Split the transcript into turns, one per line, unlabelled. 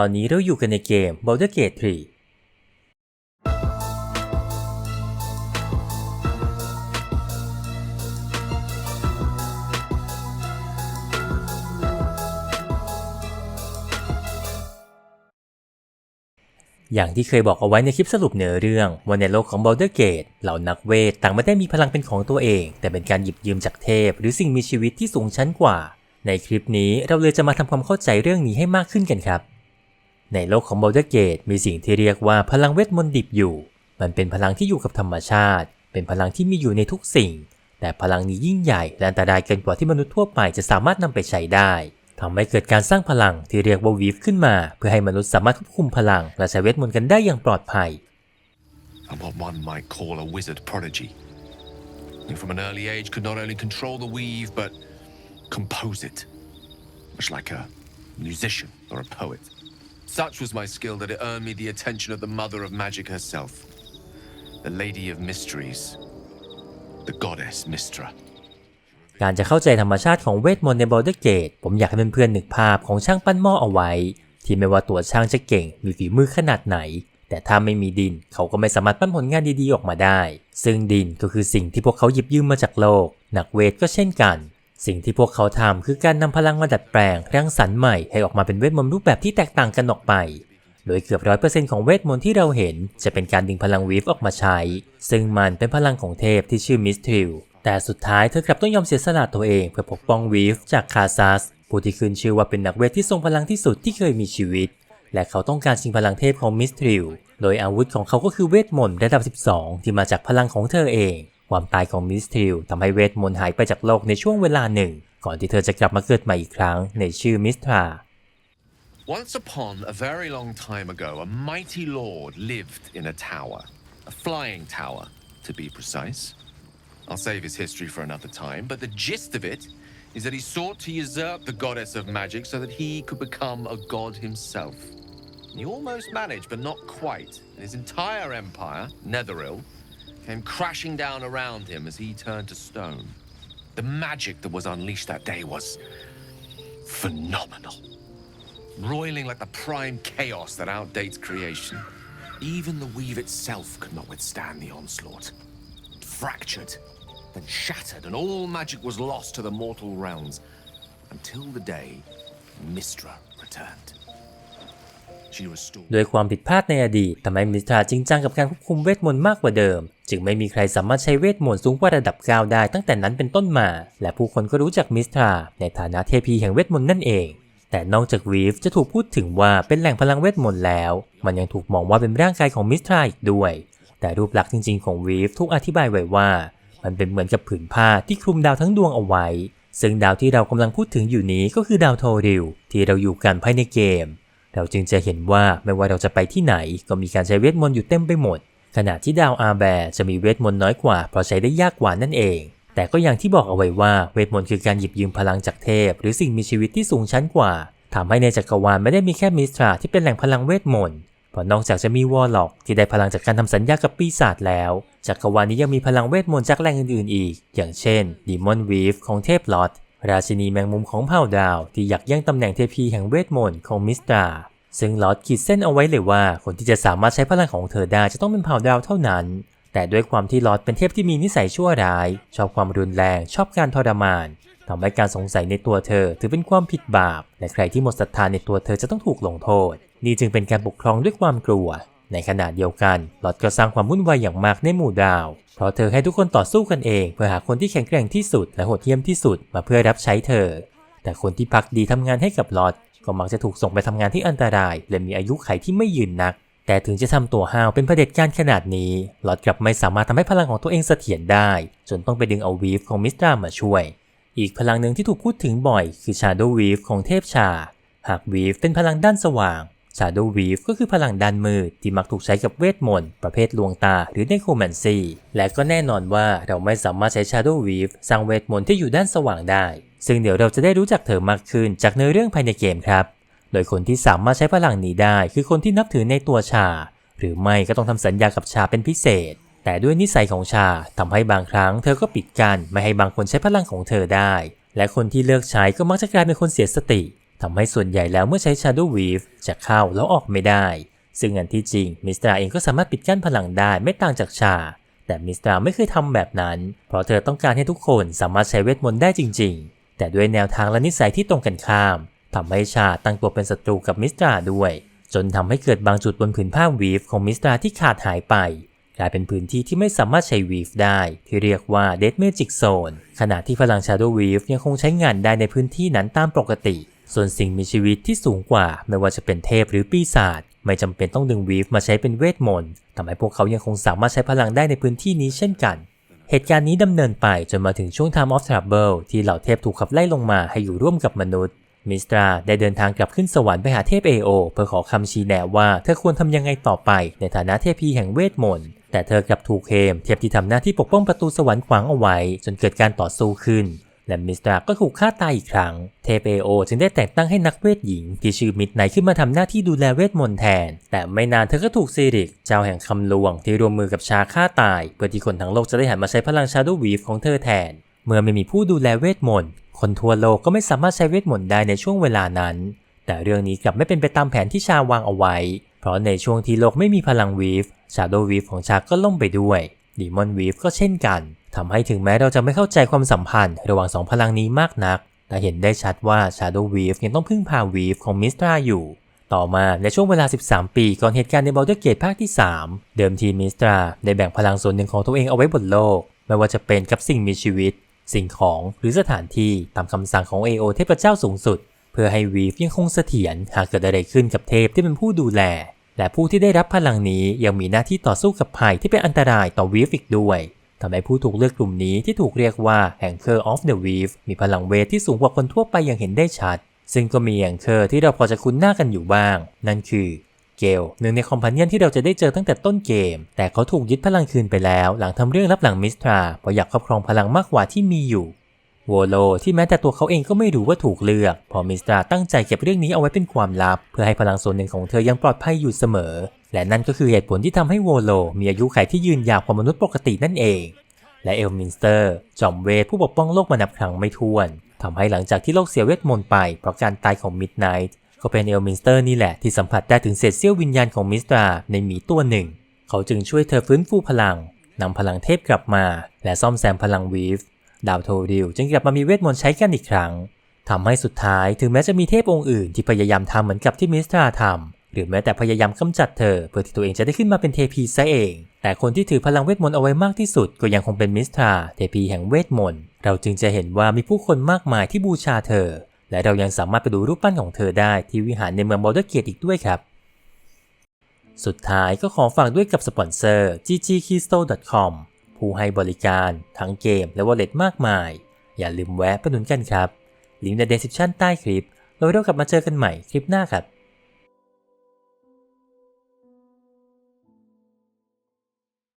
ตอนนี้เราอยู่กันในเกม Baldur's Gate 3อย่างที่เคยบอกเอาไว้ในคลิปสรุปเนื้อเรื่องว่าในโลกของ Baldur's Gate เหล่านักเวทต่างไม่ได้มีพลังเป็นของตัวเอง แต่เป็นการหยิบยืมจากเทพ หรือสิ่งมีชีวิตที่สูงชั้นกว่าในคลิปนี้เราเลยจะมาทำความเข้าใจเรื่องนี้ให้มากขึ้นกันครับ ในโลกของ Baldur's Gate มีสิ่งที่เรียกว่าพลังเวทมนต์ดิบอยู่ มันเป็นพลังที่อยู่กับธรรมชาติ เป็นพลังที่มีอยู่ในทุกสิ่ง แต่พลังนี้ยิ่งใหญ่และอันตรายเกินกว่าที่มนุษย์ทั่วไปจะสามารถนำไปใช้ได้ทำให้เกิดการสร้างพลังที่เรียกว่าวีฟขึ้นมา เพื่อให้มนุษย์สามารถควบคุมพลังและใช้เวทมนต์กันได้อย่างปลอดภัย
what one might call a wizard prodigy, who from an early age could not only control the weave, but compose it, much like a musician or a poet. Such was my skill that it earned me the attention of the mother of magic herself, the Lady of Mysteries, the goddess Mystra.
การจะเข้าใจธรรมชาติของเวทมนต์ใน Baldur's Gate ผมอยากให้เพื่อนๆนึกภาพของช่างปั้นหม้อเอาไว้ ที่ไม่ว่าตัวช่างจะเก่งมีฝีมือขนาดไหน แต่ถ้าไม่มีดินเขาก็ไม่สามารถปั้นผลงานดีๆออกมาได้ ซึ่งดินก็คือสิ่งที่พวกเขาหยิบยืมมาจากโลก นักเวทก็เช่นกัน สิ่งที่พวกเขาทำคือการนำพลังมาดัดแปลงรังสรรค์ใหม่ให้ออกมาเป็นเวทมนต์รูปแบบที่แตกต่างกันออกไป โดยเกือบร้อยเปอร์เซ็นต์ของเวทมนต์ที่เราเห็น จะเป็นการดึงพลังวีฟออกมาใช้ ซึ่งมันเป็นพลังของเทพที่ชื่อมิสทริลแต่สุดท้ายเธอกลับต้องยอมเสียสละตัวเองเพื่อปกป้องวีฟจากคาซัสผู้ที่ขึ้นชื่อว่าเป็นนักเวทที่ทรงพลังที่สุดที่เคยมีชีวิต และเขาต้องการชิงพลังเทพของมิสทริล โดยอาวุธของเขาก็คือเวทมนต์ระดับ 12 ที่มาจากพลังของเธอเอง ความตายของมิสทิลทำให้เวทมนต์หายไปจากโลกในช่วงเวลาหนึ่ง ก่อนที่เธอจะกลับมาเกิดใหม่อีกครั้งในชื่อมิสทรา
Once upon a very long time ago, a mighty lord lived in a tower, a flying tower, to be precise. I'll save his history for another time, but the gist of it is that he sought to usurp the goddess of magic so that he could become a god himself. He almost managed, but not quite, and his entire empire, Netheril, came crashing down around him as he turned to stone. The magic that was unleashed that day was phenomenal roiling like the prime chaos that outdates creation. Even the weave itself could not withstand the onslaught. It fractured, then shattered, and all magic was lost to the mortal realms until the day Mistra returned. She restored.
โดยความผิดพลาดในอดีตทำให้มิสตราจริงจังกับการควบคุมเวทมนต์มากกว่าเดิม จึงไม่มีใครสามารถใช้เวทมนต์สูงกว่าระดับ9ได้ตั้งแต่นั้นเป็นต้นมา และผู้คนก็รู้จักมิสตราในฐานะเทพีแห่งเวทมนต์นั่นเอง แต่นอกจากวีฟจะถูกพูดถึงว่าเป็นแหล่งพลังเวทมนต์แล้ว มันยังถูกมองว่าเป็นร่างกายของมิสตราอีกด้วย แต่รูปลักษณ์จริงๆของวีฟถูกอธิบายไว้ว่า มันเป็นเหมือนกับผืนผ้าที่คลุมดาวทั้งดวงเอาไว้ ซึ่งดาวที่เรากำลังพูดถึงอยู่นี้ก็คือดาวโทริลที่เราอยู่กันภายในเกม เราจึงจะเห็นว่าไม่ว่าเราจะไปที่ไหนก็มีการใช้เวทมนต์อยู่เต็มไปหมด ขณะที่ดาวอาแบร์จะมีเวทมนต์น้อยกว่าเพราะใช้ได้ยากกว่านั่นเอง แต่ก็อย่างที่บอกเอาไว้ว่าเวทมนต์คือการหยิบยืมพลังจากเทพ หรือสิ่งมีชีวิตที่สูงชั้นกว่าทำให้ในจักรวาลไม่ได้มีแค่มิสตราที่เป็นแหล่งพลังเวทมนต์เพราะนอกจากจะมีวอลล็อกที่ได้พลังจากการทำสัญญากับปีศาจแล้ว จักรวาลนี้ยังมีพลังเวทมนต์จากแหล่งอื่นๆ อีก อย่างเช่นดีมอนวีฟของเทพลอตราชินีแมงมุมของเผ่าดาว ที่อยากแย่งตำแหน่งเทพีแห่งเวทมนต์ของมิสตรา ซึ่งลอตขีดเส้นเอาไว้เลยว่าคนที่จะสามารถใช้พลังของเธอได้จะต้องเป็นเผ่าดาวเท่านั้น แต่ด้วยความที่ลอตเป็นเทพที่มีนิสัยชั่วร้าย ชอบความรุนแรง ชอบการทรมานทำให้การสงสัยในตัวเธอ ถือเป็นความผิดบาป และใครที่หมดศรัทธาในตัวเธอจะต้องถูกลงโทษ นี่จึงเป็นการปกครองด้วยความกลัว ในขณะเดียวกันลอตก็สร้างความวุ่นวายอย่างมากในหมู่ดาว เพราะเธอให้ทุกคนต่อสู้กันเอง เพื่อหาคนที่แข็งแกร่งที่สุดและโหดเหี้ยมที่สุดมาเพื่อรับใช้เธอ แต่คนที่พักดีทำงานให้กับลอต ก็มักจะถูกส่งไปทำงานที่อันตราย และมีอายุไขที่ไม่ยืนนัก แต่ถึงจะทำตัวห้าวเป็นเผด็จการขนาดนี้ หลอดกลับไม่สามารถทำให้พลังของตัวเองเสถียรได้ จนต้องไปดึงเอาวีฟของมิสตรามาช่วย อีกพลังหนึ่งที่ถูกพูดถึงบ่อย คือชาโดว์วีฟของเทพชา หากวีฟเป็นพลังด้านสว่าง Shadow Weave ก็คือพลังด้านมืดที่มักถูกใช้กับเวทมนต์ประเภทลวงตาหรือ Necromancy และก็แน่นอนว่าเราไม่สามารถใช้ Shadow Weave สร้างเวทมนต์ที่อยู่ด้านสว่างได้ ซึ่งเดี๋ยวเราจะได้รู้จักเธอมากขึ้นจากเนื้อเรื่องภายในเกมครับ โดยคนที่สามารถใช้พลังนี้ได้คือคนที่นับถือในตัวชา หรือไม่ก็ต้องทำสัญญากับชาเป็นพิเศษ แต่ด้วยนิสัยของชาทำให้บางครั้งเธอก็ปิดกั้นไม่ให้บางคนใช้พลังของเธอได้และคนที่เลือกใช้ก็มักจะกลายเป็นคนเสียสติ ทำให้ส่วนใหญ่แล้วเมื่อใช้ Shadow Weave จะเข้าแล้วออกไม่ได้ ซึ่งอันที่จริงมิสตราเองก็สามารถปิดกั้นพลังได้ไม่ต่างจากชา แต่มิสตราไม่เคยทำแบบนั้น เพราะเธอต้องการให้ทุกคนสามารถใช้เวทมนต์ได้จริง ๆ แต่ด้วยแนวทางและนิสัยที่ตรงกันข้ามทำให้ชาตั้งตัวเป็นศัตรูกับมิสตราด้วย จนทำให้เกิดบางจุดบนผืนผ้าวีฟของมิสตราที่ขาดหายไปกลายเป็นพื้นที่ที่ไม่สามารถใช้วีฟได้ ที่เรียกว่า Dead Magic Zone ขณะที่พลัง Shadow Weave ยังคงใช้งานได้ในพื้นที่นั้นตามปกติ ส่วนสิ่งมีชีวิตที่สูงกว่าไม่ว่าจะเป็นเทพหรือปีศาจไม่จำเป็นต้องดึงวีฟมาใช้เป็นเวทมนต์ทำให้พวกเขายังคงสามารถใช้พลังได้ในพื้นที่นี้เช่นกัน เหตุการณ์นี้ดำเนินไปจนมาถึงช่วง Time of Trouble ที่เหล่าเทพถูกขับไล่ลงมาให้อยู่ร่วมกับมนุษย์ มิสตราได้เดินทางกลับขึ้นสวรรค์ไปหาเทพเอโอเพื่อขอคำชี้แนะว่าเธอควรทำยังไงต่อไปในฐานะเทพีแห่งเวทมนต์ แต่เธอกลับถูกเคมเทพที่ทำหน้าที่ปกป้องประตูสวรรค์ขวางเอาไว้ จนเกิดการต่อสู้ขึ้น และมิสตราก็ถูกฆ่าตายอีกครั้ง เทเอโอจึงได้แต่งตั้งให้นักเวทหญิง ที่ชื่อมิดไนขึ้นมาทำหน้าที่ดูแลเวทมนต์แทน แต่ไม่นานเธอก็ถูกซีริก เจ้าแห่งคำลวงที่รวมมือกับชาฆ่าตาย เพื่อที่คนทั้งโลกจะได้หันมาใช้พลังชา d o w Weave ของเธอแทน เมื่อไม่มีผู้ดูแลเวทมนต์ คนทั่วโลกก็ไม่สามารถใช้เวทมนต์ได้ในช่วงเวลานั้น แต่เรื่องนี้กลับไม่เป็นไปตามแผนที่ชาวางเอาไว้ เพราะในช่วงที่โลกไม่มีพลังวีฟ Shadow Weave ของชาก็ล่มไปด้วย Demon Weave ก็เช่นกัน ทำให้ถึงแม้เราจะไม่เข้าใจความสัมพันธ์ระหว่างสองพลังนี้มากนัก แต่เห็นได้ชัดว่า Shadow Weave ยังต้องพึ่งพา Weave ของ Mistra อยู่ ต่อมาในช่วงเวลา 13 ปี ก่อนเหตุการณ์ใน Baldur's Gate ภาคที่ 3 เดิมทีมิสตราได้แบ่งพลังส่วนหนึ่งของตัวเองเอาไว้บนโลก ไม่ว่าจะเป็นกับสิ่งมีชีวิต สิ่งของหรือสถานที่ตามคำสั่งของ AO เทพเจ้าสูงสุด เพื่อให้วีฟยังคงเสถียรหากเกิดอะไรขึ้นกับเทพที่เป็นผู้ดูแล และผู้ที่ได้รับพลังนี้ยังมีหน้าที่ต่อสู้กับภัยที่เป็นอันตรายต่อวีฟอีกด้วย ทำให้ผู้ถูกเลือกกลุ่มนี้ที่ถูกเรียกว่า Anchor of the Weave มีพลังเวทที่สูงกว่าคนทั่วไปอย่างเห็นได้ชัด ซึ่งก็มี Anchor ที่เราพอจะคุ้นหน้ากันอยู่บ้าง นั่นคือเกลหนึ่งในคอมพานียนที่เราจะได้เจอตั้งแต่ต้นเกม แต่เขาถูกยึดพลังคืนไปแล้ว หลังทำเรื่องรับหลังมิสตราเพราะอยากครอบครองพลังมากกว่าที่มีอยู่วโลที่แม้แต่ตัวเขาเองก็ไม่รู้ว่าถูกเลือกเพอมิสตราตั้งใจเก็บเรื่องนี้เอาไว้เป็นความลับ เพื่อให้พลังส่วนหนึ่งของเธอยังปลอดภัยอยู่เสมอ และนั่นก็คือเหตุผลที่ทำให้โวโล มีอายุขัยที่ยืนยาวกว่ามนุษย์ปกตินั่นเอง และเอลมินสเตอร์ จอมเวทผู้ปกป้องโลกมานับครั้งไม่ถ้วนทำให้หลังจากที่โลกเสียเวทมนต์ไปเพราะการตายของมิดไนท์ก็เป็นเอลมินสเตอร์นี่แหละที่สัมผัสได้ถึงเศษเสี้ยววิญญาณของมิสตราในหมีตัวหนึ่ง เขาจึงช่วยเธอฟื้นฟูพลังนำพลังเทพกลับมา และซ่อมแซมพลังวีฟดาวโทริลจึงกลับมามีเวทมนต์ใช้กันอีกครั้งทำให้สุดท้ายถึงแม้จะมีเทพองค์อื่นที่พยายามทำเหมือนกับที่มิสตราทำ หรือแม้แต่พยายามกำจัดเธอเพื่อที่ตัวเองจะได้ขึ้นมาเป็นเทพีซะเอง แต่คนที่ถือพลังเวทมนต์เอาไว้มากที่สุด ก็ยังคงเป็นมิสตราเทพีแห่งเวทมนต์ เราจึงจะเห็นว่ามีผู้คนมากมายที่บูชาเธอ และเรายังสามารถไปดูรูปปั้นของเธอได้ที่วิหารในเมืองบอลเดอร์เกตอีกด้วยครับ สุดท้ายก็ขอฝากด้วยกับสปอนเซอร์ ggkeystone.com ผู้ให้บริการทั้งเกมและ wallet มากมาย อย่าลืมแวะไปหนุนกันครับ ลิงก์ใน description ใต้คลิปแล้วเรากลับมาเจอกันใหม่คลิปหน้าครับ